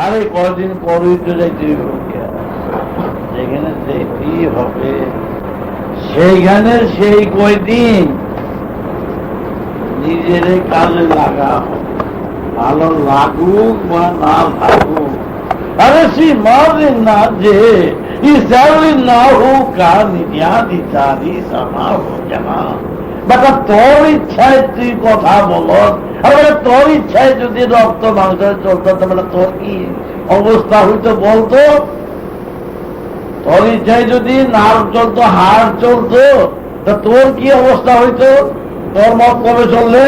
আরে কদিন পরই তো যাইতে যেখানে যেতেই হবে, সেইখানে সেই কয়দিন নিজের কাজে লাগা ভালো লাগুক বা না লাগুক। আরে সে মারেন না যে ইসালি না হোক আর নিয়াদিতারি সামা হোক না বেটা তোর ইচ্ছায় তুই কথা বলত বেটা তোর ইচ্ছায় যদি রক্ত মাংস চলতো তাহলে তোর কি অবস্থা হইতো বলতো? তোর ইচ্ছায় যদি নার্ভ চলতো, হাড় চলতো, তা তোর কি অবস্থা হইতো? তোর মত কবে চললে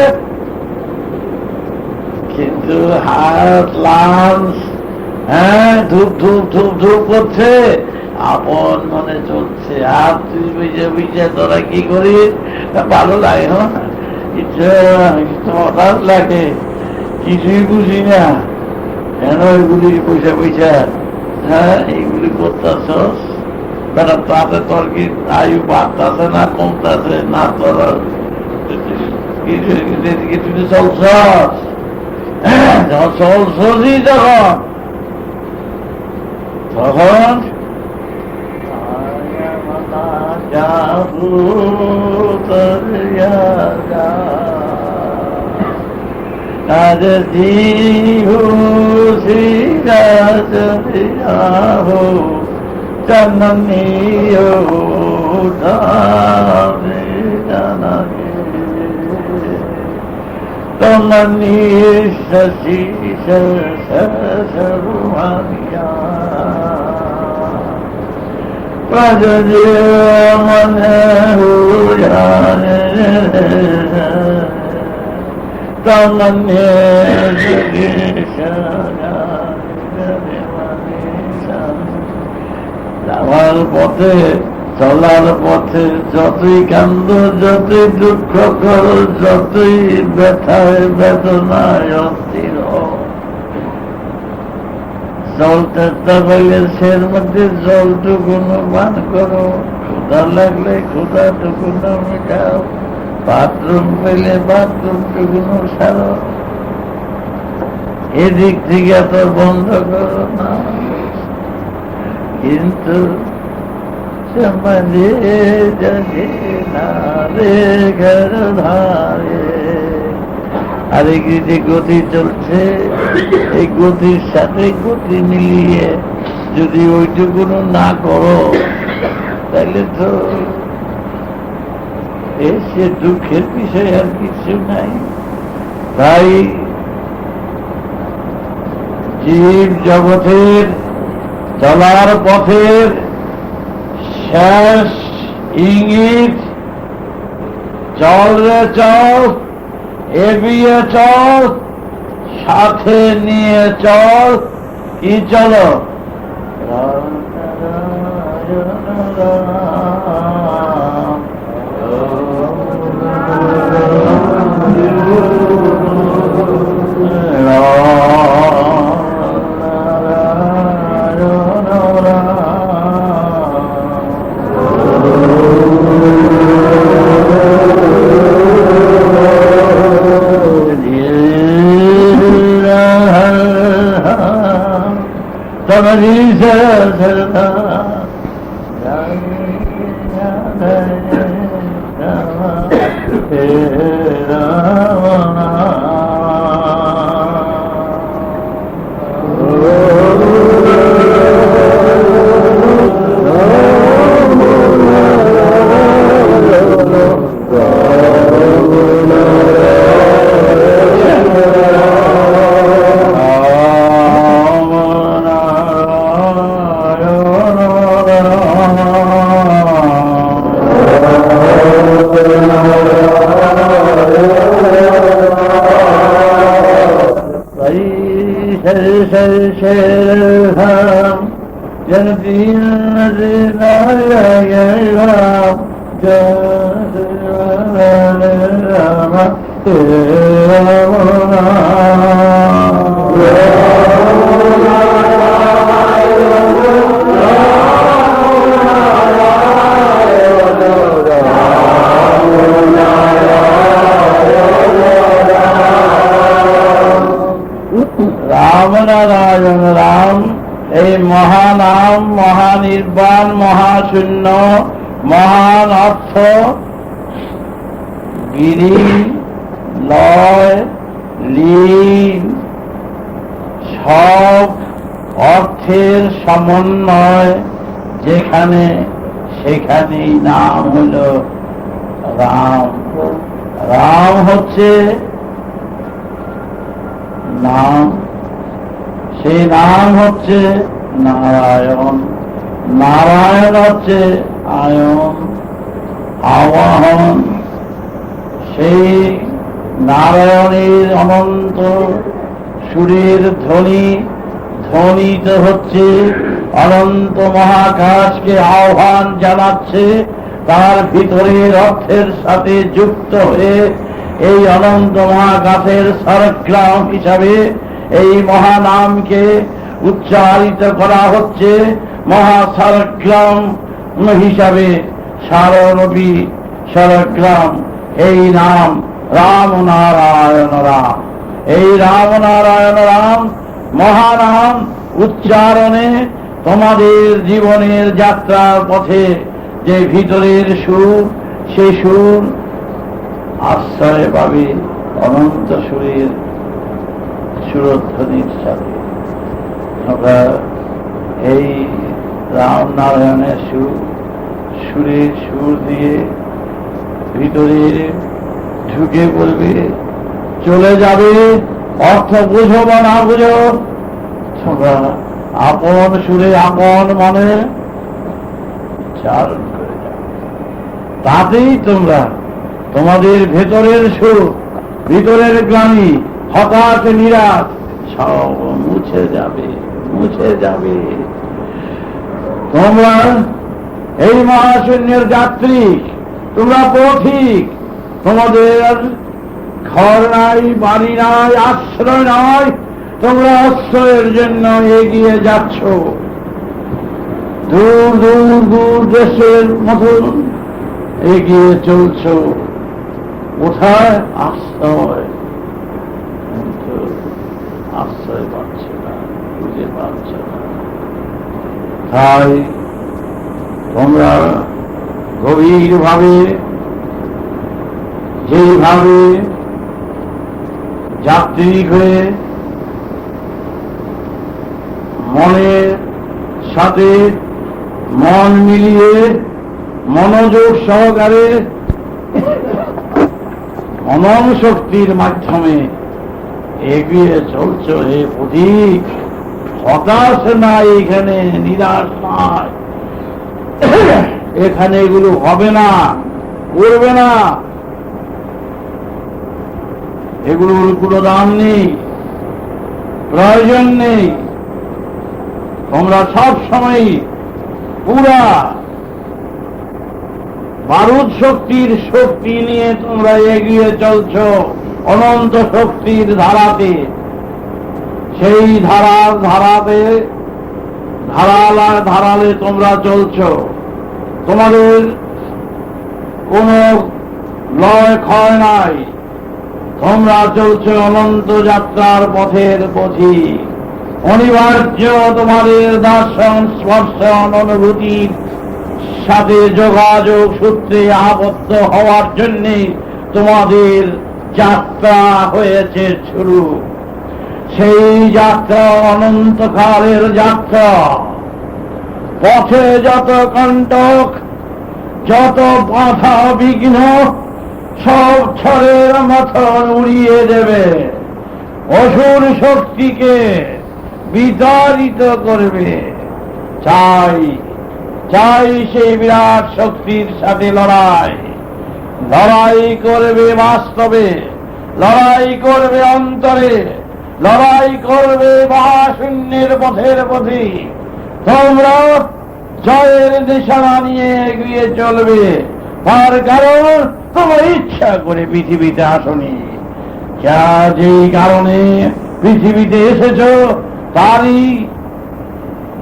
কিন্তু হার্ট লাংস হ্যাঁ ধূপ ধূপ ধূপ ধূপ করছে, আপন মনে চলছে। আর তুই বুঝে বুঝে তোরা কি করিস? ভালো লাগে না ইচ্ছে লাগে কিছুই বুঝি না। কেন এগুলি পয়সা পয়সা? হ্যাঁ এইগুলি করতেছস? বেটা তাতে তোর কি আয়ু বাড়তেছে না কমতেছে? না তোর তুই চলছস। হ্যাঁ, যখন চলছসই যখন তখন রাজ হো শ্রী রাজ হো জননী তমনি শশি সরুমানিয়া প্রজে মন তমনে যাওয়ার পথে চলার পথে যতই কান্দ যতই দুঃখ করো যতই ব্যথায় বেদনায় অস্থির জলটা টাবাইলের সের মধ্যে জলটুকুনো পান করো। ক্ষুধা লাগলে ক্ষুধাটুকুনো মেটাও। বাথরুম পেলে বাথরুমটুকুনো সারো। এদিক থেকে তো বন্ধ করো না। কিন্তু সমাজে যাবে না রে, ঘর ধারে। আর এই যে গতি চলছে, এই গতির সাথে গতি মিলিয়ে যদি ওইটুকুনো না করো তাহলে তো এসে দুঃখের বিষয় আর কিছু নাই। তাই জীব জগতের চলার পথের শেষ ইঙ্গিত, চল রে চল। এগিয়ে চল সাথে নিয়ে চল কি চলো? এই মহানাম, মহানির্বাণ, মহাশূন্য, মহান অর্থ। গিরি, লয়, লীন, সব অর্থের সমন্বয়। যেখানে সেখানেই নাম হল রাম। রাম হচ্ছে নাম। সেই নাম হচ্ছে নারায়ণ নারায়ণ হচ্ছে আয়ন আবাহন সেই নারায়ণের অনন্ত সুরের ধ্বনি ধ্বনিত হচ্ছে, অনন্ত মহাকাশকে আহ্বান জানাচ্ছে, তার ভিতরে অর্থের সাথে যুক্ত হয়ে এই অনন্ত মহাকাশের সরগ্রাম হিসাবে এই মহানামকে উচ্চারিত করা হচ্ছে মহাসরগ্রাম হিসাবে। সারনবী সরগ্রাম, এই নাম রাম নারায়ণ রাম। এই রাম নারায়ণ রাম মহানাম উচ্চারণে তোমাদের জীবনের যাত্রার পথে যে ভিতরের সুর সে সুর আশ্রয় পাবে অনন্ত সুরের সুরধ্বনির সাথে। এই রাম নারায়ণের সুর সুরের সুর দিয়ে ভিতরে ঢুকে পড়বে চলে যাবে, অর্থ বুঝো বা না বুঝো আপন সুরে আপন মনে চারণ করে যাও। তাতেই তোমরা তোমাদের ভেতরের সুর, ভিতরের গ্লানি হঠাৎ নিরাশ, সব মুছে যাবে। মুছে যাবে। তোমরা এই মহাশূন্যের যাত্রী, তোমরা পথিক। তোমাদের ঘর নাই, বাড়ি নাই, আশ্রয় নাই, তোমরা আশ্রয়ের জন্য এগিয়ে যাচ্ছ। দূর দূর দূর দেশের মতন এগিয়ে চলছ। কোথায়? আশ্রয় কিন্তু আশ্রয় পাচ্ছে না খুঁজে পাচ্ছে না তাই তোমরা গভীরভাবে যেইভাবে যাত্রী হয়ে মনের সাথে মন মিলিয়ে মনোযোগ সহকারে মনন শক্তির মাধ্যমে এগিয়ে চলছ হে প্রতীক হতাশ নাই এখানে নিরাশ নাই এখানে এগুলো হবে না, করবে না। এগুলোর কোনো দাম নেই, প্রয়োজন নেই। তোমরা সব সময় পুরা বারুদ শক্তির শক্তি নিয়ে তোমরা এগিয়ে চলছ, অনন্ত শক্তির ধারাতে। সেই ধারার ধারাতে ধারালা ধারালে তোমরা চলছ। তোমাদের কোনো লয় ক্ষয় নাই। তোমরা চলছ অনন্ত যাত্রার পথের পথি। অনিবার্য তোমাদের দর্শন, স্পর্শন, অনুভূতির সাথে যোগাযোগ সূত্রে আবদ্ধ হওয়ার জন্যে তোমাদের যাত্রা হয়েছে শুরু। সেই যাত্রা অনন্তকালের যাত্রা। পথে যত কণ্টক, যত বাধা বিঘ্ন, সব ছড়ের মতন উড়িয়ে দেবে। অসুর শক্তিকে বিতাড়িত করবে। চাই চাই সেই বিরাট শক্তির সাথে লড়াই। লড়াই করবে বাস্তবে, লড়াই করবে অন্তরে। লড়াই করবে মহাশূন্যের পথের পথে। তোমরা জয়ের নিশানা নিয়ে এগিয়ে চলবে। তার কারণ তোমার ইচ্ছা করে পৃথিবীতে আসনি। যা যেই কারণে পৃথিবীতে এসেছ, তারই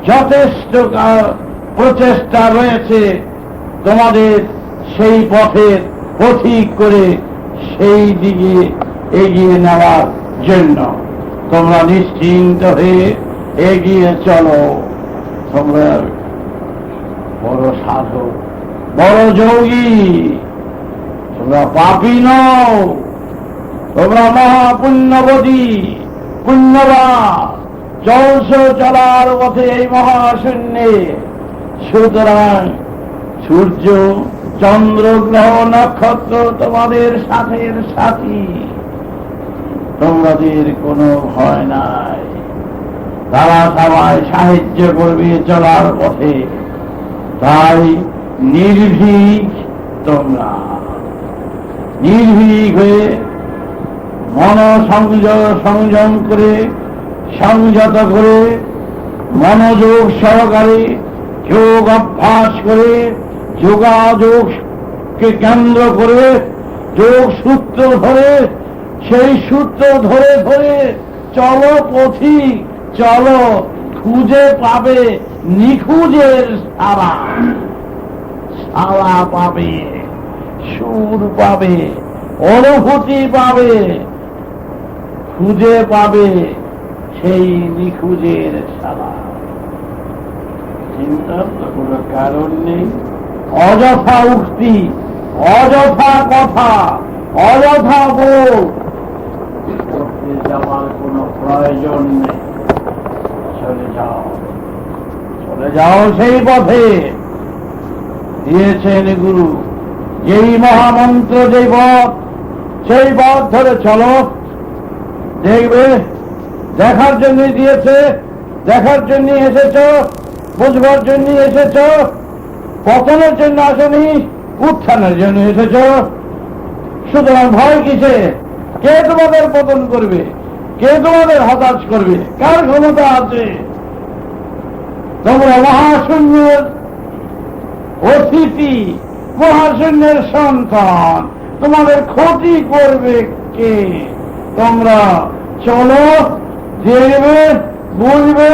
যথেষ্ট প্রচেষ্টা রয়েছে তোমাদের সেই পথের পথিক করে সেই দিকে এগিয়ে নেওয়ার জন্য। তোমরা নিশ্চিন্ত হয়ে এগিয়ে চলো। তোমরা বড় সাধু বড় যোগী। তোমরা পাপি নও। তোমরা মহাপুণ্যবতী পুণ্যবা চলছ চলার পথে এই মহাশূন্যে। সুতরাং সূর্য, চন্দ্র, গ্রহ, নক্ষত্র তোমাদের সাথের সাথী। তোমাদের কোনো ভয় নাই। তারা সবাই সাহায্য করবে চলার পথে। তাই নির্ভীক তোমরা। নির্ভীক হয়ে মন সংযম করে, সংযত করে, মনোযোগ সহকারে, যোগ অভ্যাস করে, যোগাযোগকে কেন্দ্র করে, যোগ সূত্র ধরে সেই সূত্র ধরে ধরে চলো পথিক চলো খুঁজে পাবে নিখুঁজের সারা। সারা পাবে সুর পাবে অনুভূতি পাবে খুঁজে পাবে সেই নিখুঁজের সারা। চিন্তার তো কোনো কারণ নেই। অযথা উক্তি অযথা কথা অযথা বল যাওয়ার কোনো প্রয়োজন নেই। চলে যাও। চলে যাও সেই পথে। দিয়েছেন গুরু। যেই মহামন্ত্র, যেই পথ, সেই পথ ধরে চলো। দেখবে, দেখার জন্য দিয়েছে, দেখার জন্য এসেছ, বুঝবার জন্য এসেছ, পতনের জন্য আসেনি, উত্থানের জন্য এসেছ। সুতরাং ভয় কিসে? কে তোমাদের পতন করবে? কে তোমাদের হতাশ করবে? কার ক্ষমতা আছে? তোমরা মহাশূন্যের অতিথি, মহাশূন্যের সন্তান। তোমাদের ক্ষতি করবে কে? তোমরা চলো দেখবে বুঝবে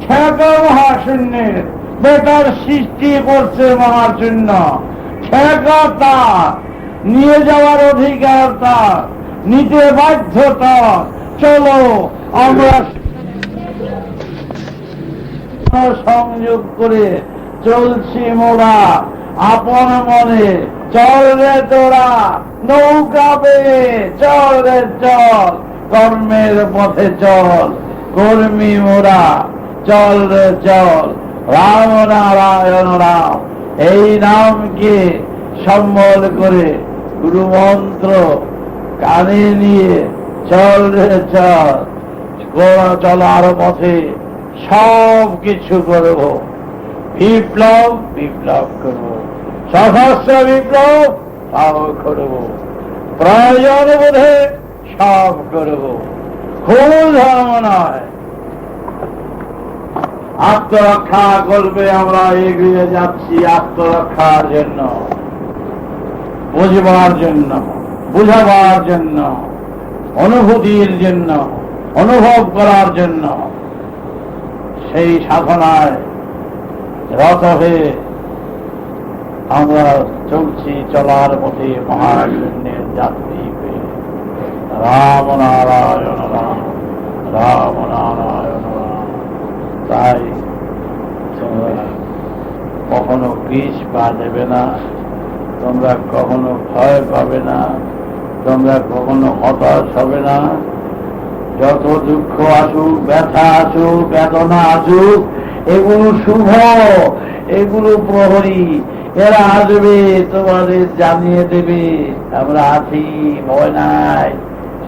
ঠেকা মহাশূন্যের। বেটার সৃষ্টি করছে মহাশূন্য। ঠেকা তার, নিয়ে যাওয়ার অধিকার তার, নিতে বাধ্যতা চলো, আমরা সংযোগ করে চলছি মোরা আপন মনে, চল রে তোরা, নৌকা পেয়ে চল রে চল, কর্মের পথে চল, কর্মী মোরা চল রে চল, রাম নারায়ণ রাম। এই নামকে সম্বল করে গুরু মন্ত্র কানে নিয়ে চল রে চল চলার পথে সব কিছু করব। বিপ্লব বিপ্লব করব। সশস্ত্র বিপ্লব সব করব। প্রয়োজন বোধে সব করব। খুব ধর্ম নয়। আত্মরক্ষা করবে আমরা, এগিয়ে যাচ্ছি আত্মরক্ষার জন্য। বুঝবার জন্য, বুঝাবার জন্য। অনুভূতির জন্য, অনুভব করার জন্য সেই সাধনায় রত হয়ে আমরা চলছি চলার পথে মহাশূন্যের যাত্রী হয়ে রাম নারায়ণ রাম রাম নারায়ণ রাম। তাই কখনো পিছ পা দেবে না, তোমরা কখনো ভয় পাবে না। তোমরা কখনো হতাশ হবে না। যত দুঃখ আসুক, ব্যথা আসুক, বেদনা আসুক, এগুলো শুভ, এগুলো প্রহরী। এরা আসবে, তোমাদের জানিয়ে দেবে। আমরা আছি, ভয় নাই।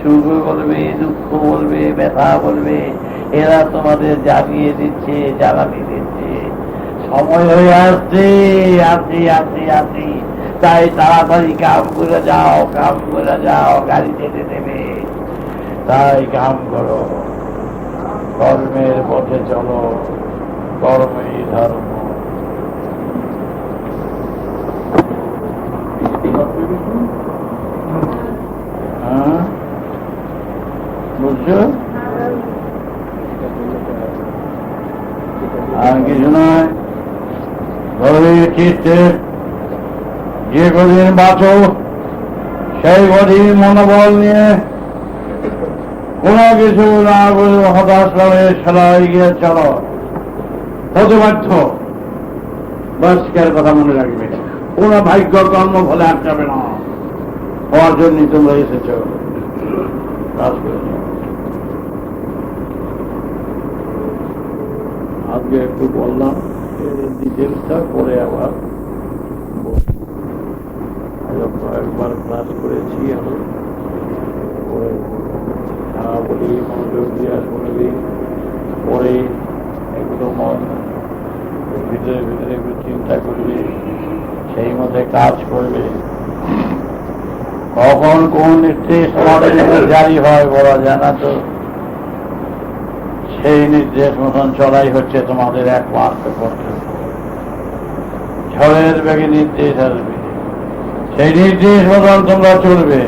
সুখ বলবে, দুঃখ বলবে, ব্যথা বলবে। এরা তোমাদের জানিয়ে দিচ্ছে, জ্বালানি দিচ্ছে। সময় হয়ে আসছে আসি আসি আসি তাই তাড়াতাড়ি কাম করে যাও, কাম করে যাও, গাড়ি যেতে দেবে তাই কাম করো। কর্মের পথে চলো, কর্মই ধর্ম। হ্যাঁ? আর কিছু নয়। গভীর চিত্তে যে কদিন বাঁচো, সেই কদিন মনোবল নিয়ে কোনো কিছু না বলে হতাশ করে সেলাই গিয়ে চলো। হতে বাধ্য বাসকের কথা মনে রাখবে? কোন ভাগ্য কর্ম ফলে আটকাবে না। হওয়ার জন্য তোমরা এসেছ। করে আজকে একটু বললাম ডিটেলসটা পরে আবার। কয়েকবার ক্লাস করেছি আমি বলি মনোযোগ দিয়ে শুনবি পরে একদম মন ভিতরে ভিতরে একটু চিন্তা করবে সেই মধ্যে কাজ করবে কখন কোন নির্দেশ আমাদের জারি হয় বলা যায় না তো সেই নির্দেশ মতন চলাই হচ্ছে তোমাদের একমাত্র কর্তব্য ঝড়ের বেগে নির্দেশ আসবে সেই নির্দেশ মতন তোমরা চলবে।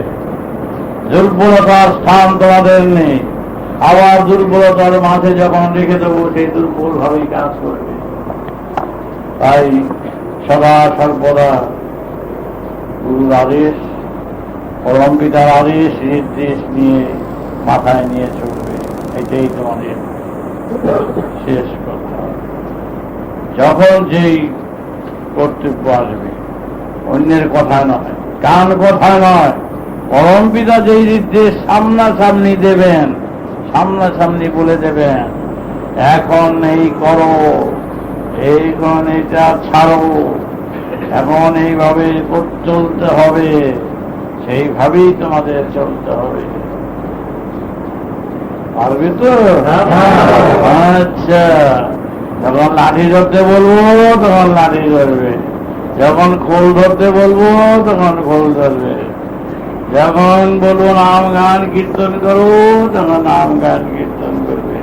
দুর্বলতার স্থান তোমাদের নেই। আবার দুর্বলতার মাঝে যখন রেখে দেবো, সেই দুর্বল ভাবেই কাজ করবে। তাই সদা সর্বদা গুরুর আদেশ পরম পিতার আদেশ, নির্দেশ নিয়ে মাথায় নিয়ে চলবে। এটাই তোমাদের শেষ কথা। যখন যেই কর্তব্য আসবে অন্যের কথা নয় কান কথা নয়। পরম পিতা যেই নির্দেশ সামনাসামনি দেবেন, সামনাসামনি বলে দেবেন, এখন এই করো এইখন এটা ছাড়ো এখন এইভাবে চলতে হবে, সেইভাবেই তোমাদের চলতে হবে। পারবে তো? আচ্ছা যখন লাঠি ধরতে বলব, তখন লাঠি ধরবে। যখন খোল ধরতে বলব, তখন খোল ধরবে। যখন বলব নাম গান কীর্তন করো, তখন নাম গান কীর্তন করবে।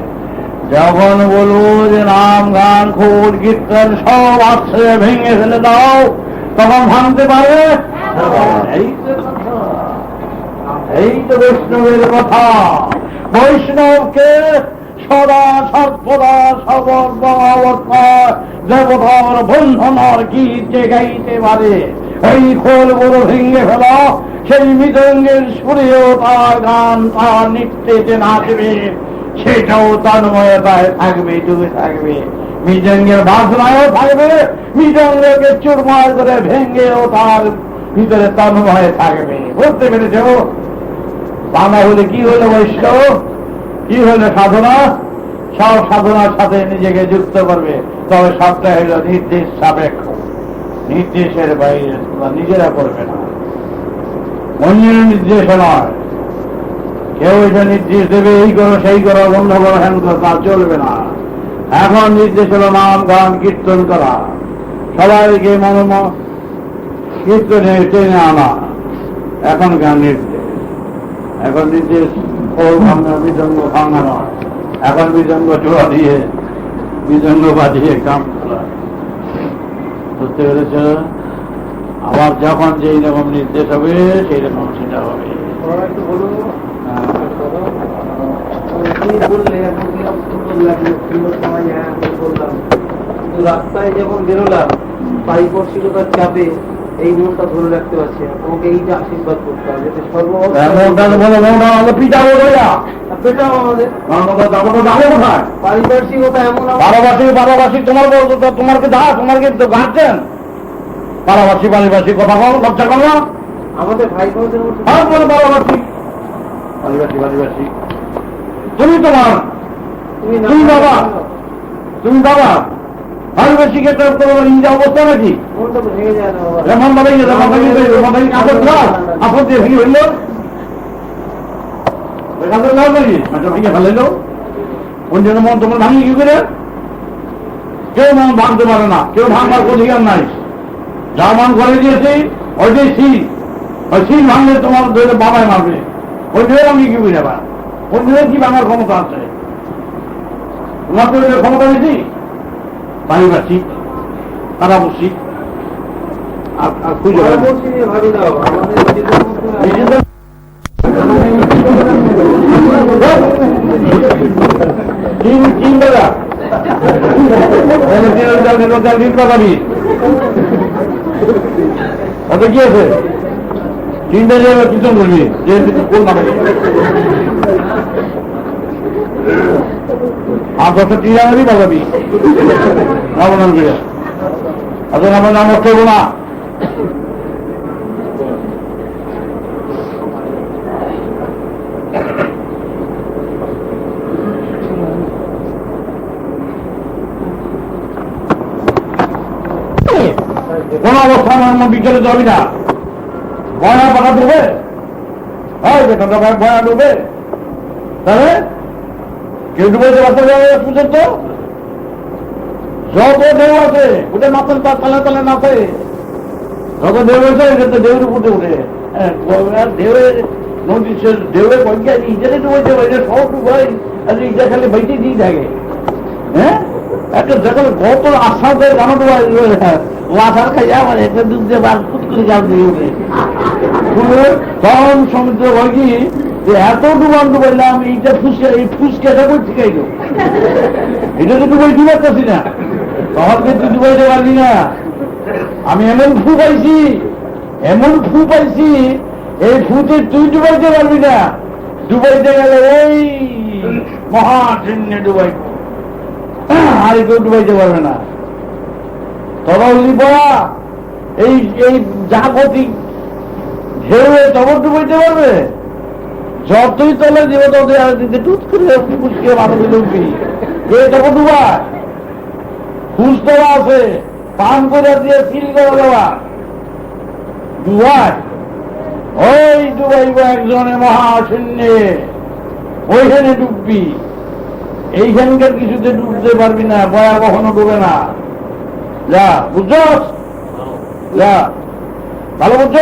যখন বলব যে নাম গান, খোল, কীর্তন সব আশ্রয় ভেঙে ফেলে দাও, তখন ভাঙতে পারবে? এই তো বৈষ্ণবের কথা। বৈষ্ণবকে সদা সর্বদা সর্ব অবস্থায় দেবতার বন্ধনার গীত যে গাইতে পারে, এই খোল বড় ভেঙে ফেলা, সেই মৃদঙ্গের সুরেও তার গান, তার নৃত্যেতে নাচবে, সেটাও তন্ময়তায় থাকবে, ডুবে থাকবে। মৃদঙ্গের বাসনায়ও থাকবে, মৃদঙ্গকে চুরমার করে ভেঙ্গেও তার ভিতরে তন্ময় থাকবে। বুঝতে পেরেছ? বাংলা হলে কি হলো বৈষ্ণব কি হলো সাধনা? সব সাধনার সাথে নিজেকে যুক্ত করবে। তবে সবটা হলো নির্দেশ সাপেক্ষ। নির্দেশের বাইরে তোমরা নিজেরা করবে না। অন্যের নির্দেশ নয়। কেউ এটা নির্দেশ দেবে, এই করো, সেই করো, বন্ধ করো হ্যান করো তা চলবে না। এখন নির্দেশ হলো নাম, গান, কীর্তন করা। সবাইকে মনম কীর্তনে টেনে আনা। এখনকার নির্দেশ। এখন নির্দেশ খোল ভাঙা মৃদঙ্গ ভাঙা নয়। এখন মৃদঙ্গ চোরা দিয়ে কাম বুঝতে পেরেছ? আবার যখন যেই রকম নির্দেশ হবে সেই রকম সেটা হবে। হ্যাঁ। রাস্তায় যখন বেরোলাম পারিপার্শ্বিকতার চাপে এই মনটা ধরে রাখতে পারছি না। তোমাকে এইটা আশীর্বাদ করতে হবে। যাতে বলো না, আমাকে পিটাবো বইয়া। সর্বপেটাও আমাদের? পারিপার্শ্বিকতা এমন বারোবাসী বারোবাসী তোমার বলতো তো তোমার কি দা তোমার গার্জেন? বাড়িবাসী কথা বলো লজ্জা করো না। আমাদের ভাই বোনদের মধ্যে বলো বারোবাসী বাড়িবাসী বাড়িবাসী তুমি তোমার। তুমি বাবা। তুমি বাবা। বাড়িবাসীকে তো তোমার ইন্দা অবস্থা নাকি? তো রেমন ভেঙে অন্যের করে? কেউ মন ভাঙতে পারে না, কেউ ভাঙবার অধিকার নাই। যা মন করে দিয়েছে ওইটাই শিল ওই শিল ভাঙলে তোমার ধরে বাবাই মারবে। ওই ধরে আমি কি ওই ধরে কি ভাঙার ক্ষমতা আছে? তোমার তো ক্ষমতা বেশি? তারা বসি আর কি আছে তিনটা জায়গা পিছন করবি যে কোন আর তিন জায়গারই বাজাবি। রাবণান করে আচ্ছা আমার নাম হব না কোন অবস্থা আমার বিকেলে যাবি না? বয়া পাকা দেবে হয় বেটা বয়া ডুবে? তাহলে? কেউ ডুবাইতে পারতে যাবে পর্যন্ত যত ঢেউ আছে ওটা মাথার তার তালে তালে নাচে। যত ঢেউ আছে এটা ঢেউর উপরে উঠে। হ্যাঁ, ঢেউয়ে নদী ঢেউয়ে কয়েকটা ইজারে ডুবাইতে পারে সব ডুবাই আর ইজা খালি বাইতে দিয়ে থাকে। হ্যাঁ? একটা যখন কত আশা দেয় জানো ডুবাই ওয়াটার খাই আমার একটা দুধ দিয়ে ফুট করে জাল উঠে। তখন সমুদ্র হয় কি যে এত ডুবান ডুবাইলাম এইটা ফুসকে এই ফুসকেটা কই ঠিকাইল এটা তো ডুবাই ডুবাইতেছি না। তখন কিন্তু ডুবাইতে পারবি না। আমি এমন ফু পাইছি, এমন ফু পাইছি, এই ফুতে তুই ডুবাইতে পারবি না। ডুবাইতে গেলে ওই মহাশূন্য ডুবাই আর কেউ ডুবাইতে পারবে না। তবে লিপা এই এই জাগতিক ঢেউয়ে তবর ডুবাইতে পারবে যতই তলে দিব তত আর দিতে টুত করে ফুসকে মাথা দিলে উঠবি এ তবর ডুবায় দেওয়া আছে, পান করে দিয়ে সিল করে দেওয়া। ডুবায় ওই ডুবাইব একজনে মহাশূন্যে, ওইখানে ডুববি। এইখানকার কিছুতে ডুবতে পারবি না, বয়া কখনো ডুবে না। যা বুঝছ যা। ভালো বুঝছ